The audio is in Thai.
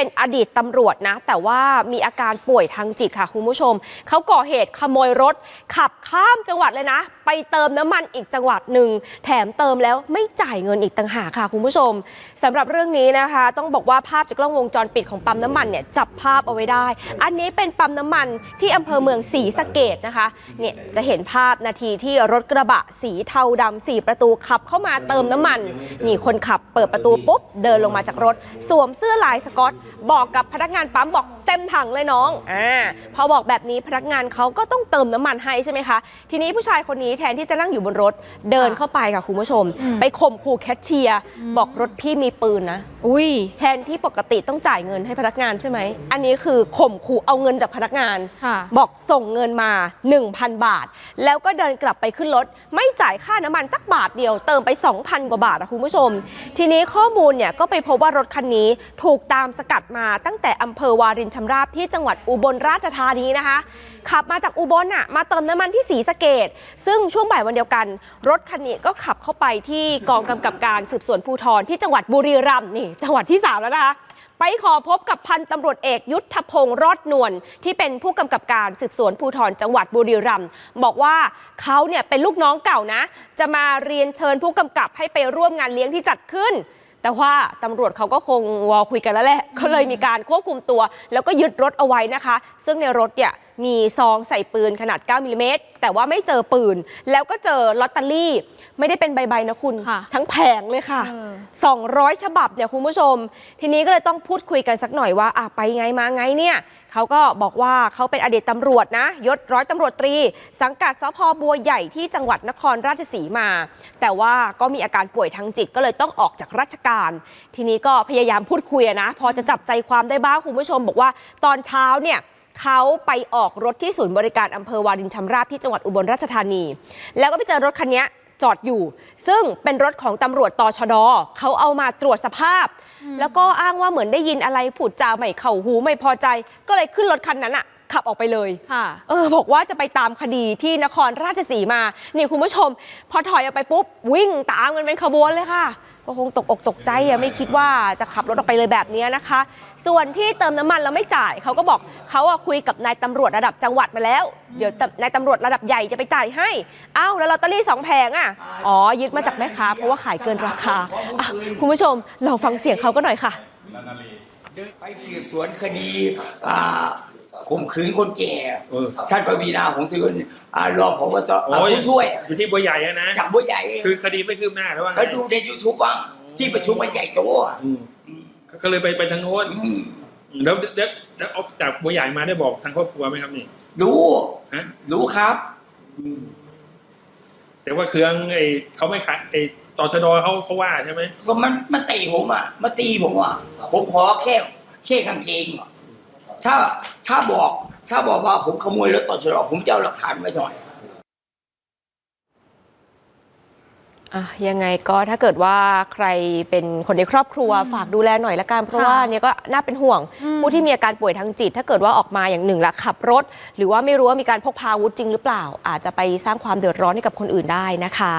เป็นอดีตตำรวจนะ แต่ว่ามีอาการป่วยทางจิตค่ะคุณผู้ชม เขาก่อเหตุขโมยรถ ขับข้ามจังหวัดเลยนะ ไปเติมน้ำมันอีกจังหวัดหนึ่งแถมเติมแล้วไม่จ่ายเงินอีกต่างหากค่ะคุณผู้ชมสำหรับเรื่องนี้นะคะ ต้องบอกว่าภาพจากกล้องวงจรปิดของปั๊มน้ำมันเนี่ยจับภาพเอาไว้ได้ อันนี้เป็นปั๊มน้ำมันที่อำเภอเมืองศรีสะเกดนะคะเนี่ยจะเห็นภาพนาทีที่รถกระบะสีเทาดำสี่ประตูขับเข้ามาเติมน้ำมันนี่คนขับเปิดประตูปุ๊บเดินลงมาจากรถ สวมเสื้อลายสกอต บอกกับพนักงานปั๊มบอก เต็มถังเลยน้องอ่าพอบอกแบบนี้พนักงานเขาก็ต้องเติมน้ำมันให้ใช่ไหมคะ ทีนี้ผู้ชายคนนี้แทนที่จะนั่งอยู่บนรถเดินเข้าไปค่ะคุณผู้ชมอืมไปข่มขู่แคชเชียร์บอกรถพี่มีปืนนะอุ้ยแทนที่ปกติต้องจ่ายเงินให้พนักงานใช่ไหม อันนี้คือข่มขู่เอาเงินจากพนักงานค่ะบอกส่งเงินมา 1,000 บาท แล้วก็เดินกลับไปขึ้นรถไม่จ่ายค่าน้ำมันสักบาทเดียว เติมไป 2,000 กว่าบาทนะคุณผู้ชม ทีนี้ข้อมูลเนี่ยก็ไปพบว่ารถคันนี้ถูกตามสกัดมาตั้งแต่อำเภอวารินชำราบที่จังหวัดอุบลราชธานีนะคะ ขับมาจากอุบลน่ะมาเติมน้ำมันที่ศรีสะเกดซึ่งช่วงบ่ายวันเดียวกัน รถคันนี้ก็ขับเข้าไปที่กองกำกับการสืบสวนภูธรที่จังหวัดบุรีรัมย์นี่จังหวัดที่สามแล้วนะคะไปขอพบกับพันตำรวจเอกยุทธพงศ์รอดนวลที่เป็นผู้กำกับการสืบสวนภูธรจังหวัดบุรีรัมย์บอกว่าเขาเนี่ยเป็นลูกน้องเก่านะ จะมาเรียนเชิญผู้กำกับให้ไปร่วมงานเลี้ยงที่จัดขึ้น แต่ว่าตำรวจเขาก็คงวอลคุยกันแล้วแหละก็เลยมีการควบคุมตัว แล้วก็ยึดรถเอาไว้นะคะ ซึ่งในรถเนี่ย มีซองใส่ปืนขนาด 9มิลลิเมตรแต่ว่าไม่เจอปืน แล้วก็เจอลอตเตอรี่ ไม่ได้เป็นใบๆนะคุณ ค่ะทั้งแผงเลยค่ะ เออ 200 ฉบับเนี่ยคุณผู้ชม ทีนี้ก็เลยต้องพูดคุยกันสักหน่อยว่าอะไปไงมาไงเนี่ยเขาก็บอกว่าเขาเป็นอดีตตำรวจนะ ยศร้อยตำรวจตรี สังกัดสพบัวใหญ่ที่จังหวัดนครราชสีมา แต่ว่าก็มีอาการป่วยทางจิตก็เลยต้องออกจากราชการ ทีนี้ก็พยายามพูดคุยอะนะ พอจะจับใจความได้บ้างคุณผู้ชม บอกว่าตอนเช้าเนี่ย เขาไปออกรถที่ศูนย์บริการอำเภอวารินชำราบที่จังหวัดอุบลราชธานี แล้วก็ไปเจอรถคันนี้จอดอยู่ ซึ่งเป็นรถของตำรวจตชดเขาเอามาตรวจสภาพ แล้วก็อ้างว่าเหมือนได้ยินอะไรผูดจาไม่เข่าหูไม่พอใจ ก็เลยขึ้นรถคันนั้นอะ ขับออกไปเลยค่ะ เออบอกว่าจะไปตามคดีที่นครราชสีมา นี่คุณผู้ชม พอถอยออกไปปุ๊บ วิ่งตามกันเป็นขบวนเลยค่ะ ก็คงตกอกตกใจอะไม่คิดว่าจะขับรถออกไปเลยแบบนี้นะคะ ส่วนที่เติมน้ำมันแล้วไม่จ่ายเขาก็บอกเขาอะคุยกับนายตำรวจระดับจังหวัดมาแล้ว เดี๋ยวนายตำรวจระดับใหญ่จะไปจ่ายให้อ้าวแล้วลอตเตอรี่สองแผงอะอ๋อยึดมาจากแม่ค้าเพราะว่าขายเกินราคาอะคุณผู้ชมลองฟังเสียงเขาก็หน่อยค่ะไปสืบสวนคดีอ่า ข่มขืนคนแก่เออ ท่านปวีนาของสุวรรณอ่ารองผบตโอ้ย ผู้ช่วยอยู่ที่บัวใหญ่อะนะ จากบัวใหญ่คือคดีไม่คืบหน้าแล้วว่าไงเขาดูในยูทูบบ้างที่ประชุมมันใหญ่โตอะอืมก็เลยไปไปทางโน้นอืมแล้วเดี๋ยวเดี๋ยวเอาจากบัวใหญ่มาได้บอกทางครอบครัวไหมครับนี่รู้ฮะรู้ครับ แต่ว่าเครื่องไอ้เขาไม่ขายไอ้ตชดเขาเขาว่าใช่ไหมก็มันมันตีผมอะมาตีผมอะผมขอแค่แค่กางเกงอะ ถ้าถ้าบอกถ้าบอกว่าผมขโมยรถต่อชะลอผมจะเอาหลักฐานไว้หน่อยอะยังไงก็ถ้าเกิดว่าใครเป็นคนในครอบครัวฝากดูแลหน่อยละกันเพราะค่ะว่าเนี่ยก็น่าเป็นห่วงอืมผู้ที่มีอาการป่วยทางจิต ถ้าเกิดว่าออกมาอย่างหนึ่งละขับรถ หรือว่าไม่รู้ว่ามีการพกพาอาวุธจริงหรือเปล่า อาจจะไปสร้างความเดือดร้อนให้กับคนอื่นได้นะคะ